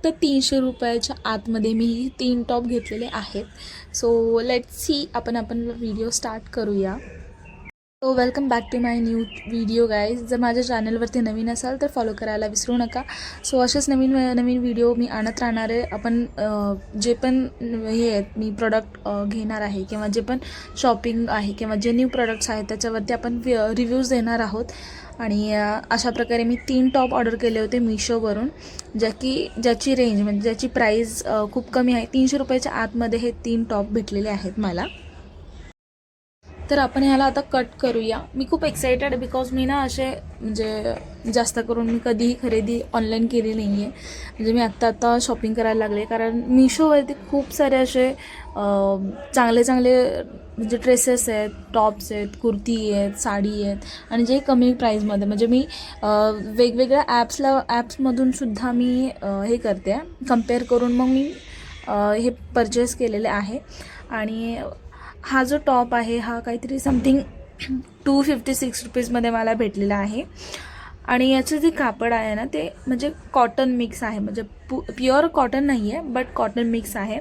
फक्त तीनशे रुपयाच्या आतमध्ये मी तीन टॉप घेतलेले आहेत. सो लेट सी आपण आपण व्हिडिओ स्टार्ट करूया. So welcome back to my new video guys जर माझ्या चॅनलवरती नवीन असाल तर फॉलो करायला विसरू नका. सो असेच नवीन नवीन व्हिडिओ मी आणत राहणार आहे. आपण जे पण हे आहेत मी प्रॉडक्ट घेणार आहे किंवा जे पण शॉपिंग आहे किंवा जे न्यू प्रॉडक्ट्स आहेत त्याच्यावरती आपण रिव्ह्यूज देणार आहोत. आणि अशा प्रकारे मी तीन टॉप ऑर्डर केले होते मिशोवरून ज्या की ज्याची रेंज म्हणजे ज्याची प्राईज खूप कमी आहे. तीनशे रुपयाच्या आतमध्ये हे तीन टॉप भेटलेले आहेत मला. तर आपण ह्याला आता कट करूया. मी खूप एक्सायटेड बिकॉज मी ना असे म्हणजे जास्त करून मी कधीही खरेदी ऑनलाईन केली नाही आहे म्हणजे मी आत्ता आत्ता शॉपिंग करायला लागले. कारण मिशोवरती खूप सारे असे चांगले चांगले म्हणजे ड्रेसेस आहेत टॉप्स आहेत कुर्ती आहेत साडी आहेत आणि जे कमी प्राईजमध्ये म्हणजे मी वेगवेगळ्या ॲप्सला ॲप्समधून सुद्धा मी हे करते. कंपेअर करून मग मी हे परचेस केलेले आहे. आणि हा जो टॉप आहे हा काहीतरी समथिंग टू फिफ्टी सिक्स रुपीजमध्ये मला भेटलेला आहे. आणि याचं जे कापड आहे ना ते म्हणजे कॉटन मिक्स आहे. म्हणजे पु प्युअर कॉटन नाही आहे बट कॉटन मिक्स आहे.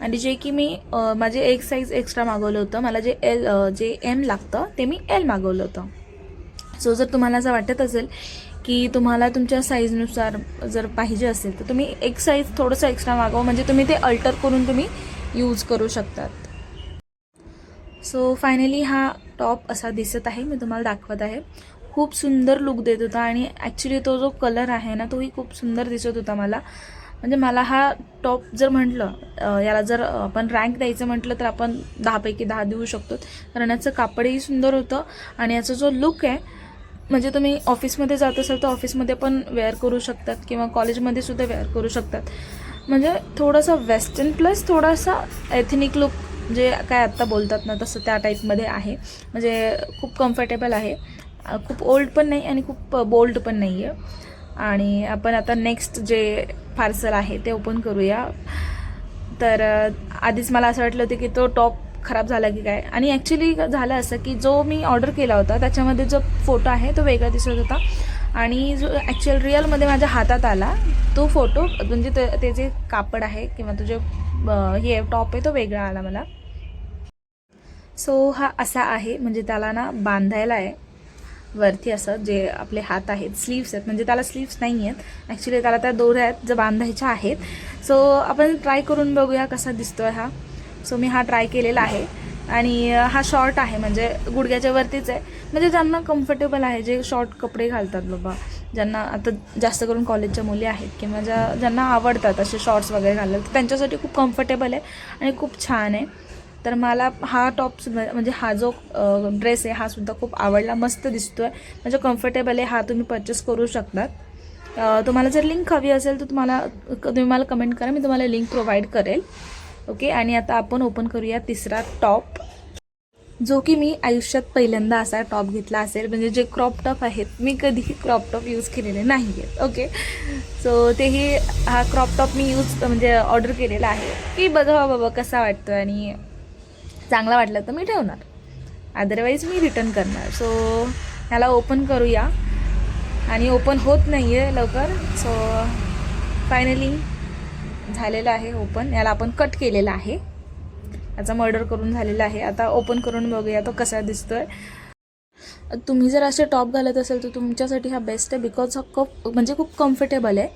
आणि जे की मी माझे एक साईज एक्स्ट्रा मागवलं होतं. मला जे एल जे एम लागतं ते मी एल मागवलं होतं. सो जर तुम्हाला असं वाटत असेल की तुम्हाला तुमच्या साईजनुसार जर पाहिजे असेल तर तुम्ही एक साईज थोडंसं एक्स्ट्रा मागवा. म्हणजे तुम्ही ते अल्टर करून तुम्ही यूज करू शकतात. सो फायनली हा टॉप असा दिसत आहे. मी तुम्हाला दाखवत आहे. खूप सुंदर लुक देत होता आणि ॲक्च्युली तो जो कलर आहे ना तोही खूप सुंदर दिसत होता मला. म्हणजे मला हा टॉप जर म्हटलं याला जर आपण रँक द्यायचं म्हटलं तर आपण दहापैकी दहा देऊ शकतो. कारण याचं कापडही सुंदर होतं आणि याचा जो लुक आहे म्हणजे तुम्ही ऑफिसमध्ये जात असाल तर ऑफिसमध्ये पण वेअर करू शकतात किंवा कॉलेजमध्ये सुद्धा वेअर करू शकतात. म्हणजे थोडंसं वेस्टर्न प्लस थोडासा एथनिक लुक जे काय आत्ता बोलतात ना तसं त्या टाईपमध्ये आहे. म्हणजे खूप कम्फर्टेबल आहे. खूप ओल्ड पण नाही आणि खूप बोल्ड पण नाही आहे आणि आपण आता नेक्स्ट जे पार्सल आहे ते ओपन करूया. तर आधीच मला असं वाटलं होतं की तो टॉप खराब झाला की काय. आणि ॲक्च्युली झालं असं की जो मी ऑर्डर केला होता त्याच्यामध्ये जो फोटो आहे तो वेगळा दिसत होता. आणि जो ॲक्च्युअल रिअलमध्ये माझ्या हातात आला तो फोटो म्हणजे ते ते जे कापड आहे किंवा तो जे हे टॉप आहे तो वेगळा आला मला. सो हा असा आहे म्हणजे त्याला ना बांधायला आहे. वरती असं जे आपले हात आहेत स्लीव्स आहेत. म्हणजे त्याला स्लीव्स नाही आहेत ॲक्च्युली त्याला त्या दोऱ्या आहेत ज्या बांधायच्या आहेत. सो आपण ट्राय करून बघूया कसा दिसतोय हा. सो मी हा ट्राय केलेला आहे. आणि हा शॉर्ट आहे म्हणजे गुडघ्याच्या वरतीच आहे. म्हणजे ज्यांना कम्फर्टेबल आहे जे शॉर्ट कपडे घालतात बाबा. ज्यांना आता जास्त करून कॉलेजच्या मुली आहेत किंवा ज्या ज्यांना आवडतात असे शॉर्ट्स वगैरे घालतात तर त्यांच्यासाठी खूप कम्फर्टेबल आहे आणि खूप छान आहे. तर मला हा टॉप म्हणजे हा जो ड्रेस आहे हा सुद्धा खूप आवडला मस्त दिसतो आहे म्हणजे कम्फर्टेबल आहे हा तुम्ही परचेस करू शकतात तुम्हाला जर लिंक हवी असेल तर तुम्हाला तुम्ही मला कमेंट करा मी तुम्हाला लिंक प्रोव्हाइड करेल. ओके आणि आता आपण ओपन करूया तिसरा टॉप जो की मी आयुष्यात पहिल्यांदा असा टॉप घेतला असेल. म्हणजे जे क्रॉप टॉप आहेत मी कधीही क्रॉप टॉप यूज केलेले नाही आहेत ओके सो तेही हा क्रॉप टॉप मी यूज म्हणजे ऑर्डर केलेला आहे. की बघा बाबा कसा वाटतो आणि चांगला वाटला तर मी ठेवणार. अदरवाईज मी रिटर्न करणार. सो ह्याला ओपन करूया. आणि ओपन होत नाही आहे लवकर. सो फायनली झालेलं आहे ओपन याला आपण कट केलेला आहे. याचा मर्डर करून झालेला आहे. आता ओपन करून बघूया तो कसा दिसतोय. तुम्ही जर असे टॉप घालत असेल तर तुमच्यासाठी हा बेस्ट आहे बिकॉज हा कप म्हणजे खूप कम्फर्टेबल आहे.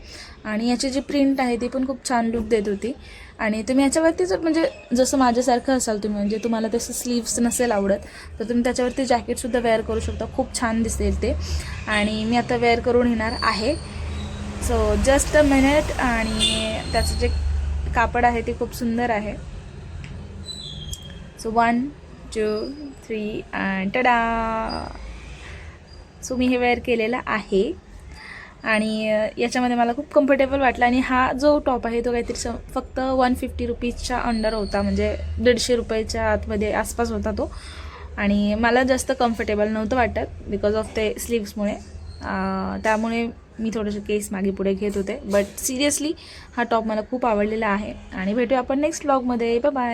आणि याची जी प्रिंट आहे ती पण खूप छान लुक देत होती. आणि तुम्ही याच्यावरती जर म्हणजे जसं माझ्यासारखं असाल तुम्ही म्हणजे तुम्हाला तसं स्लीव्स नसेल आवडत तर तुम्ही त्याच्यावरती जॅकेटसुद्धा वेअर करू शकता. खूप छान दिसेल ते. आणि मी आता वेअर करून येणार आहे. सो जस्ट अ मिनिट आणि त्याचं जे कापड आहे ते खूप सुंदर आहे. So one two three and tada so मी हे वेअर केलेलं आहे. आणि याच्यामध्ये मला खूप कम्फर्टेबल वाटलं. आणि हा जो टॉप आहे तो काहीतरी स फक्त वन फिफ्टी रुपीजच्या अंडर होता. म्हणजे दीडशे रुपयाच्या आतमध्ये आसपास होता तो. आणि मला जास्त कम्फर्टेबल नव्हतं वाटत बिकॉज ऑफ ते स्लीव्समुळे त्यामुळे मी थोडेसे केस मागे पुढे घेत होते. बट सिरियसली हा टॉप मला खूप आवडलेला आहे. आणि भेटूया आपण नेक्स्ट ब्लॉगमध्ये बाय